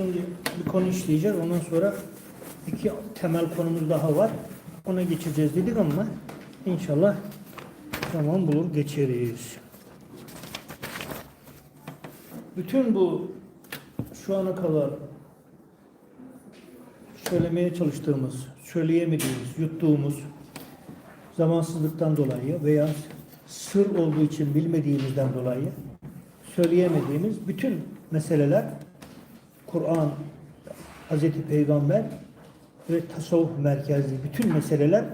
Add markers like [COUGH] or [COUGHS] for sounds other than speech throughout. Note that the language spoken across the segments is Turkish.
Şimdi bir konu işleyeceğiz. Ondan sonra iki temel konumuz daha var. Ona geçeceğiz dedik ama inşallah zaman bulur geçeriz. Bütün bu şu ana kadar söylemeye çalıştığımız, söyleyemediğimiz, yuttuğumuz zamansızlıktan dolayı veya sır olduğu için bilmediğimizden dolayı söyleyemediğimiz bütün meseleler Kur'an, Hz. Peygamber ve tasavvuf merkezli bütün meseleler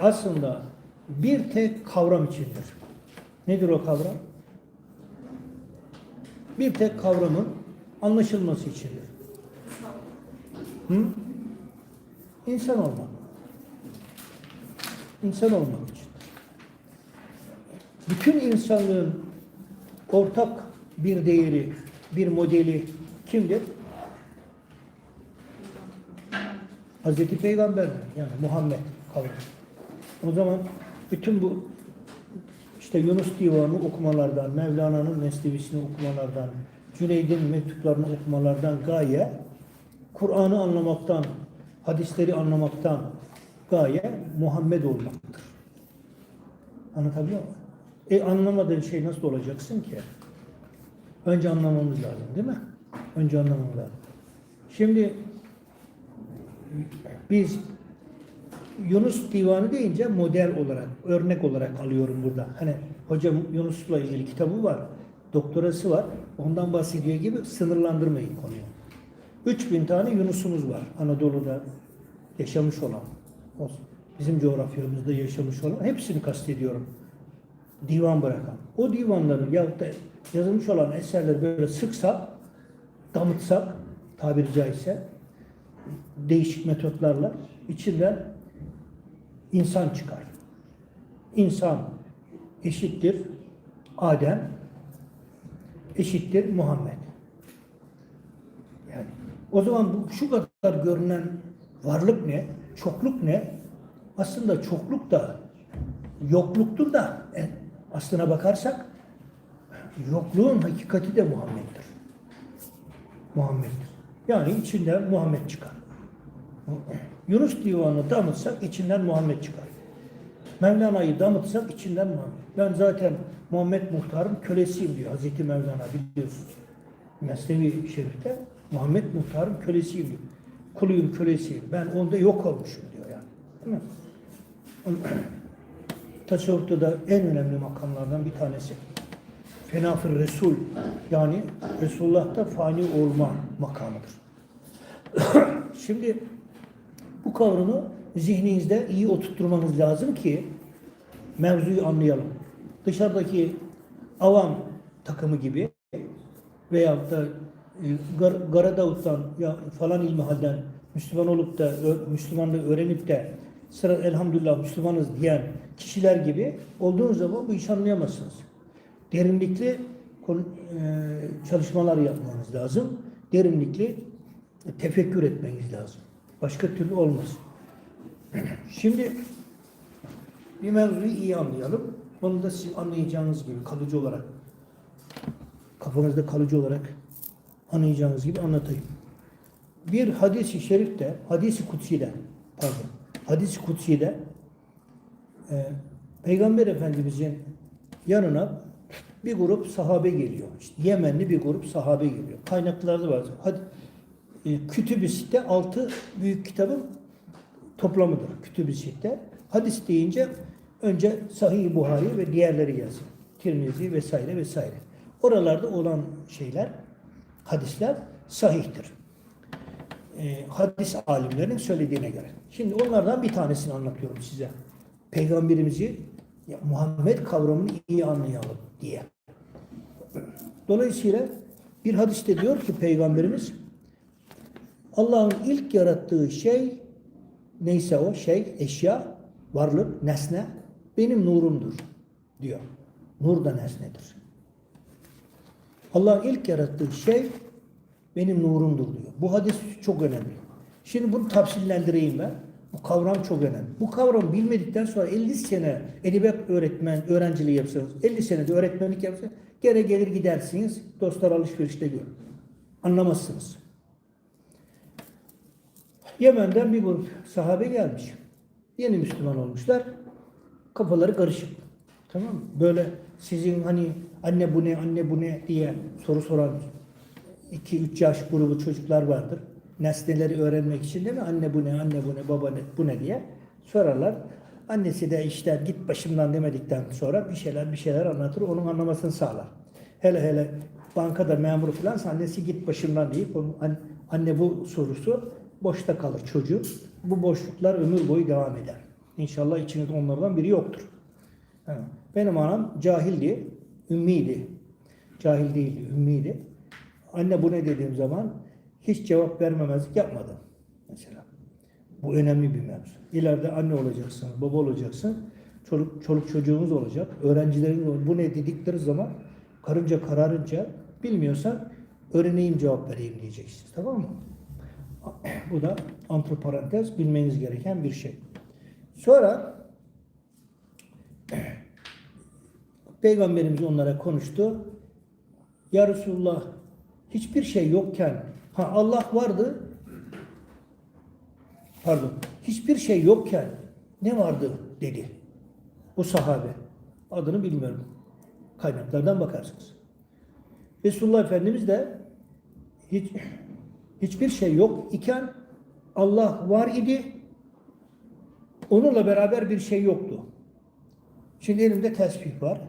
aslında bir tek kavram içindir. Nedir o kavram? Bir tek kavramın anlaşılması içindir. Hı? İnsan olmak. İnsan olmak için. Bütün insanlığın ortak bir değeri, bir modeli kimdir? Hazreti Peygamber yani Muhammed kavramı. O zaman bütün bu işte Yunus Divanı okumalardan, Mevlana'nın Mesnevisini okumalardan, Cüneyd'in mektuplarını okumalardan gaye Kur'an'ı anlamaktan, hadisleri anlamaktan gaye Muhammed olmaktır. Anlatabiliyor muyum? E anlamadığın şey nasıl olacaksın ki? Önce anlamamız lazım değil mi? Önce anlamamız lazım. Şimdi biz Yunus Divanı deyince model olarak, örnek olarak alıyorum burada. Hani hocam Yunus'la ilgili kitabı var, doktorası var. Ondan bahsediyor gibi sınırlandırmayın konuyu. 3000 tane Yunus'umuz var Anadolu'da yaşamış olan. Bizim coğrafyamızda yaşamış olan hepsini kastediyorum. Divan bırakan. O divanları yahut da yazılmış olan eserleri böyle sıksak, damıtsak tabiri caizse değişik metotlarla içinden insan çıkar. İnsan eşittir Adem eşittir Muhammed. Yani o zaman bu şu kadar görünen varlık ne? Çokluk ne? Aslında çokluk da yokluktur da e, aslına bakarsak yokluğun hakikati de Muhammed'dir. Muhammed'dir. Yani içinden Muhammed çıkar. Yunus divanını damıtsak içinden Muhammed çıkar. Mevlana'yı damıtsak içinden Muhammed. Ben zaten Muhammed Muhtar'ın kölesiyim diyor Hazreti Mevlana biliyorsunuz. Mesnevi Şerif'te Muhammed Muhtar'ın kölesiyim diyor. Kuluyum kölesiyim. Ben onda yok olmuşum diyor yani. Değil mi? [CLEARS THROAT] Tasavvufta da en önemli makamlardan bir tanesi. Fenafır Resul yani Resulullah'ta fani olma makamıdır. [COUGHS] Şimdi bu kavramı zihninizde iyi oturtturmanız lazım ki mevzuyu anlayalım. Dışarıdaki avam takımı gibi veyahut da e, Gar ya falan ilmihalden Müslüman olup da Müslümanlığı öğrenip de sıra elhamdülillah Müslümanız diyen kişiler gibi olduğunuz zaman bu işi anlayamazsınız. Derinlikli e, çalışmalar yapmanız lazım. Derinlikli tefekkür etmeniz lazım. Başka türlü olmaz. [CLEARS THROAT] Şimdi bir mevzuyu iyi anlayalım. Onu da siz anlayacağınız gibi kalıcı olarak kafanızda kalıcı olarak anlayacağınız gibi anlatayım. Bir hadis-i şerifte, hadis-i kutsi'de, pardon, hadis-i kutsi'de e, Peygamber Efendimizin yanına bir grup sahabe geliyor. İşte Yemenli bir grup sahabe geliyor. Kaynaklarda var. Hadi, e, Kütüb-i Sitte altı büyük kitabın toplamıdır. Kütüb-i Sitte. Hadis deyince önce Sahih Buhari ve diğerleri yazıyor. Tirmizi vesaire vesaire. Oralarda olan şeyler, hadisler sahihtir. E, hadis alimlerinin söylediğine göre. Şimdi onlardan bir tanesini anlatıyorum size. Peygamberimizi ya, Muhammed kavramını iyi anlayalım diye. Dolayısıyla bir hadiste diyor ki Peygamberimiz Allah'ın ilk yarattığı şey neyse o şey, eşya, varlık, nesne benim nurumdur diyor. Nur da nesnedir. Allah'ın ilk yarattığı şey benim nurumdur diyor. Bu hadis çok önemli. Şimdi bunu tafsillendireyim ben. Bu kavram çok önemli. Bu kavramı bilmedikten sonra 50 sene edebiyat öğretmen, öğrenciliği yapsanız, 50 senede öğretmenlik yapsanız gene gelir gidersiniz, dostlar alışverişte görün. Anlamazsınız. Yemen'den bir grup sahabe gelmiş. Yeni Müslüman olmuşlar. Kafaları karışık. Tamam mı? Böyle sizin hani anne bu ne, anne bu ne diye soru soran 2-3 yaş grubu çocuklar vardır. Nesneleri öğrenmek için değil mi? Anne bu ne, anne bu ne, baba ne, bu ne diye sorarlar. Annesi de işte git başımdan demedikten sonra bir şeyler bir şeyler anlatır. Onun anlamasını sağlar. Hele hele bankada memur falan annesi git başımdan deyip anne bu sorusu boşta kalır çocuğun. Bu boşluklar ömür boyu devam eder. İnşallah içinizde onlardan biri yoktur. Benim anam cahildi, ümmiydi. Cahil değildi, ümmiydi. Anne bu ne dediğim zaman hiç cevap vermemezlik yapmadı. Mesela. Bu önemli bir mevzu. İleride anne olacaksın, baba olacaksın. Çoluk, çoluk çocuğunuz olacak. Öğrencileriniz olacak. Bu ne dedikleri zaman karınca kararınca bilmiyorsan öğreneyim cevap vereyim diyeceksiniz. Tamam mı? [CLEARS THROAT] Bu da antroparantez bilmeniz gereken bir şey. Sonra [CLEARS THROAT] Peygamberimiz onlara konuştu. Ya Resulullah hiçbir şey yokken ha Allah vardı pardon hiçbir şey yokken ne vardı dedi. Bu sahabe. Adını bilmiyorum. Kaynaklardan bakarsınız. Resulullah Efendimiz de hiç hiçbir şey yok iken Allah var idi. Onunla beraber bir şey yoktu. Şimdi elimde tesbih var.